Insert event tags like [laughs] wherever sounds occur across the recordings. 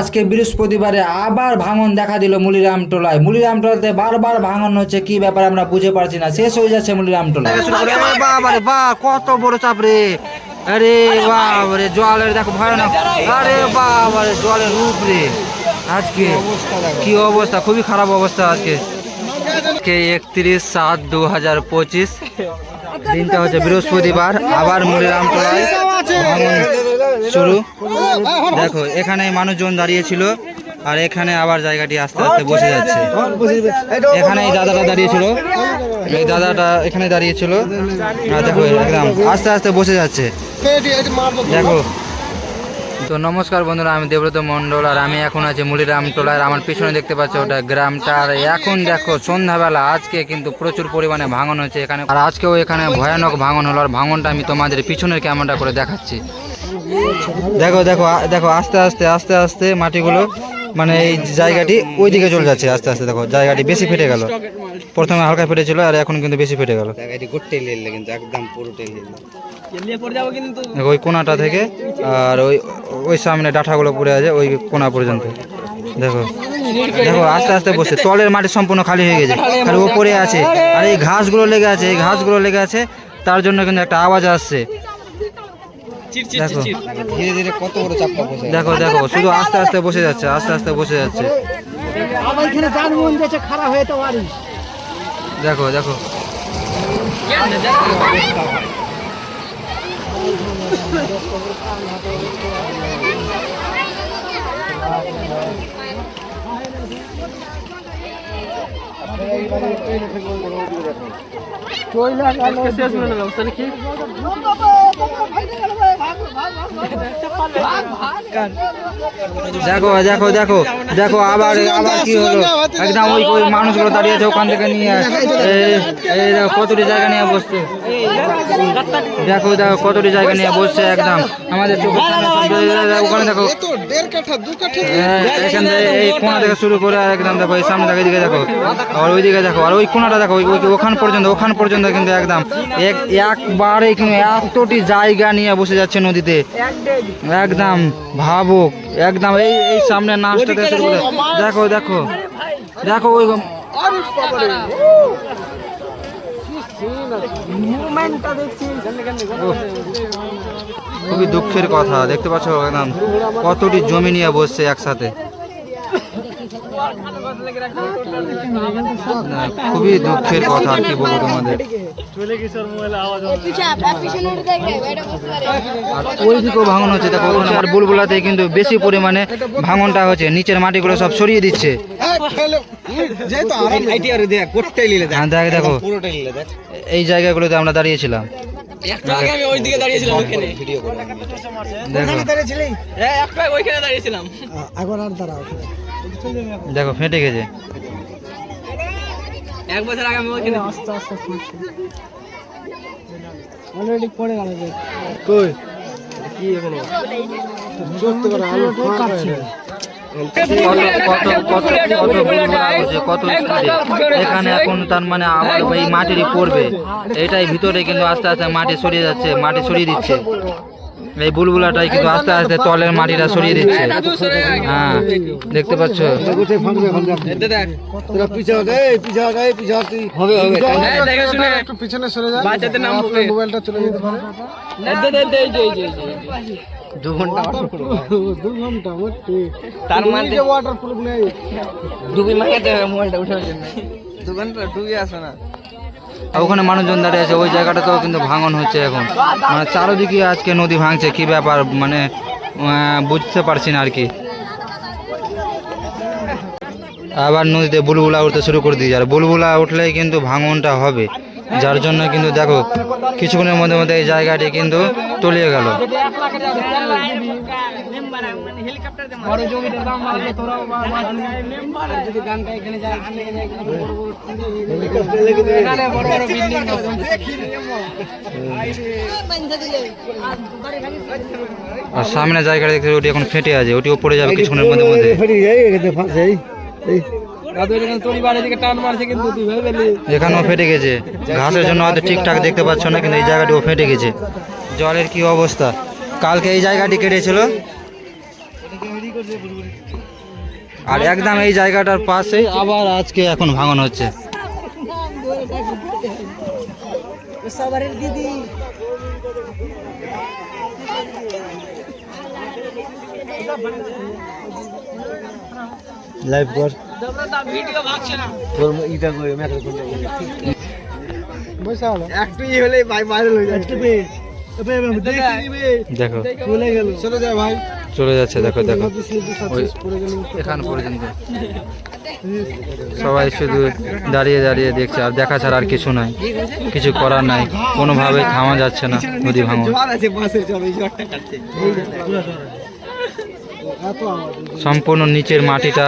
আজকে বৃহস্পতিবারে আবার ভাঙন দেখা দিল মুলিরাম টোলায়। মুলিরাম টোলাতে বারবার ভাঙন হচ্ছে, কি ব্যাপার আমরা বুঝে পারছি না। শেষ হয়ে যাচ্ছে মুলিরাম টোলা কত বড় চাপ রে। আরে বাবারে, জলের দেখো ভয়ানক। আরে বাবারে, জলের রূপ রে। আজকে কি অবস্থা? খুবই খারাপ অবস্থা আজকে। আজকে একত্রিশ সাত দু হাজার পঁচিশ। দিনটা হচ্ছে বৃহস্পতিবার, আবার ভাঙন শুরু। দেখো এখানে মানুষজন দাঁড়িয়ে ছিল আর এখানে আবার জায়গাটি আস্তে আস্তে বসে যাচ্ছে। এখানে এই দাদাটা দাঁড়িয়েছিল। এই দাদাটা এখানে দাঁড়িয়েছিল। আর দেখো একদম আস্তে আস্তে বসে যাচ্ছে। দেখো তো নমস্কার বন্ধুরা আমি দেবব্রত মণ্ডল আর আমি এখন আছি মুলিরাম টোলার। আমার পিছনে দেখতে পাচ্ছ ওটা গ্রামটা। আর এখন দেখো সন্ধ্যাবেলা। আজকে কিন্তু প্রচুর পরিমাণে ভাঙন হচ্ছে এখানে। আর আজকেও এখানে ভয়ানক ভাঙন হলো। আর ভাঙনটা আমি তোমাদের পিছনের ক্যামেরাটা করে দেখাচ্ছি। দেখো দেখো দেখো আস্তে আস্তে আস্তে আস্তে মাটিগুলো মানে এই জায়গাটি ওই দিকে চলে যাচ্ছে। আস্তে আস্তে দেখো জায়গাটি বেশি ফেটে গেল। প্রথমে হালকা ফেটেছিল আর এখন কিন্তু বেশি ফেটে গেল। একদম দেখো ওই কোনাটা থেকে আর ওই ওই সামনে ডাঁঠাগুলো পড়ে আছে ওই কোনা পর্যন্ত। দেখো দেখো আস্তে আস্তে বসে তলের মাটি সম্পূর্ণ খালি হয়ে গেছে খালি ওপরে আছে। আর এই ঘাসগুলো লেগে আছে এই ঘাসগুলো লেগে আছে তার জন্য কিন্তু একটা আওয়াজ আসছে। দেখো ধীরে ধীরে কত বড় চাপটা বসে দেখো দেখো শুধু আস্তে আস্তে বসে যাচ্ছে আস্তে আস্তে বসে যাচ্ছে। আমার এখানে যার মন ব্যবস্থা পারিস দেখো দেখো দেখো দেখো, আবার আবার কি হলো? একদম ওই ওই মানুষগুলো দাঁড়িয়ে আছে ওখান থেকে নিয়ে কতটি জায়গা নিয়ে বসছে। দেখো দেখো, কতটি জায়গা নিয়ে বসছে একদম। আমাদের ওখানে দেখো। এখান থেকে এই কোনা থেকে শুরু করে একদম দেখো, এই সামনে দেখো, এদিকে দেখো। আর ওইদিকে দেখো, আর ওই কোনাটা দেখো ওখান পর্যন্ত ওখান পর্যন্ত কিন্তু একদম এক, একবারে কিন্তু এতটি জায়গা নিয়ে বসে যাচ্ছে নদীতে? একদম ভাবুক একদম এই এই সামনে নাচটা দেখো। দেখো দেখো ওই খুবই দুঃখের কথা দেখতে পাচ্ছ একদম কতটি জমি নিয়ে বসছে একসাথে। খুবই দুঃখের কথা আর কি বলব তোমাদের। ওই দিকেও ভাঙন হচ্ছে দেখো ওখানে আর বুলবুলাতে কিন্তু বেশি পরিমাণে ভাঙনটা হচ্ছে নিচের মাটিগুলো সব সরিয়ে দিচ্ছে। দেখ দেখ হ্যাঁ দেখ এই জায়গাগুলোতে আমরা দাঁড়িয়েছিলাম। দাঁড়িয়েছিলাম হ্যাঁ দাঁড়িয়েছিলাম। এখন আর দাঁড়াও। দেখো ফেটে গেছে। এক বছর আগে আমি ওইখানে আস্তে আস্তে অলরেডি পড়ে গেল যে। কত কত কত কত বুলবুলা হচ্ছে, কত এখানে এখন তার মানে আবার এই মাটিরই পড়বে। এটাই ভিতরে কিন্তু আস্তে আস্তে মাটি সরিয়ে যাচ্ছে মাটি সরিয়ে দিচ্ছে। এই বুলবুলাটাই কিন্তু আস্তে আস্তে তলের মাটিটা সরিয়ে দিচ্ছে। হ্যাঁ দেখতে পাচ্ছ? দে ঘণ্টা দু ঘণ্টা তার মানে ওয়াটার প্রুফ নেই। ডুবি মারাতে মোবাইলটা উঠার জন্য। দু ঘণ্টা ডুবি আসো না। আর ওখানে মানুষজন দাঁড়িয়ে আছে, ওই জায়গাটাতেও কিন্তু ভাঙন হচ্ছে এখন। মানে চারোদিকে আজকে নদী ভাঙছে, কি ব্যাপার? মানে বুঝতে পারছি না আর কি। আবার নদীতে বুলবুলা উঠতে শুরু করে দিয়েছে। আর বুলবুলা উঠলেই কিন্তু ভাঙনটা হবে। যার জন্য কিন্তু দেখো কিছুক্ষণের মধ্যে মধ্যে এই জায়গাটি কিন্তু তলিয়ে গেল আর সামনে জায়গাটা দেখতে ওটি এখন ফেটে আছে ওটি পড়ে যাবে কিছুক্ষণের মধ্যে মধ্যে এখানেও ফেটে গেছে। ঘাসের জন্য হয়তো ঠিকঠাক দেখতে পাচ্ছ না, কিন্তু এই জায়গাটিও ফেটে গেছে। জলের কি অবস্থা? কালকে এই জায়গাটি কেটেছিল। আর একদম এই জায়গাটার পাশেই আবার আজকে এখন ভাঙন হচ্ছে। লাইভ কর। হয়ে দেখো চলে গেল। চলে যা ভাই। চলে যাচ্ছে দেখো দেখো এখান পর্যন্ত। [laughs] সবাই শুধু দাঁড়িয়ে দাঁড়িয়ে দেখছে আর দেখা ছাড়া আর কিছু নাই। কিছু করার নাই। কোনোভাবে থামা যাচ্ছে না নদী ভাঙন জ্বর আছে বাসে চলে জ্বরটা কাটছে সম্পূর্ণ নিচের মাটিটা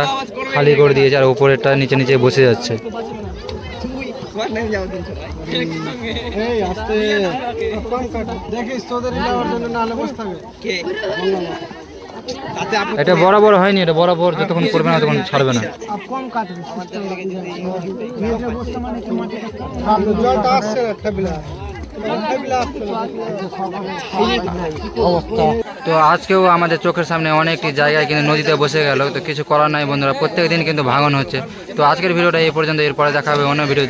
খালি করে দিয়েছে আর উপরেরটা নিচে নিচে বসে যাচ্ছে। এটা বরাবর হয়নি এটা বরাবর যতক্ষণ করবে না তখন ছাড়বে না। কম তো আজকেও আমাদের চোখের সামনে অনেকটি জায়গায় কিন্তু নদীতে বসে গেল। তো কিছু করার নাই বন্ধুরা, প্রত্যেক দিন কিন্তু ভাঙন হচ্ছে। তো আজকের ভিডিওটা এই পর্যন্ত, এরপরে দেখা হবে অন্য ভিডিও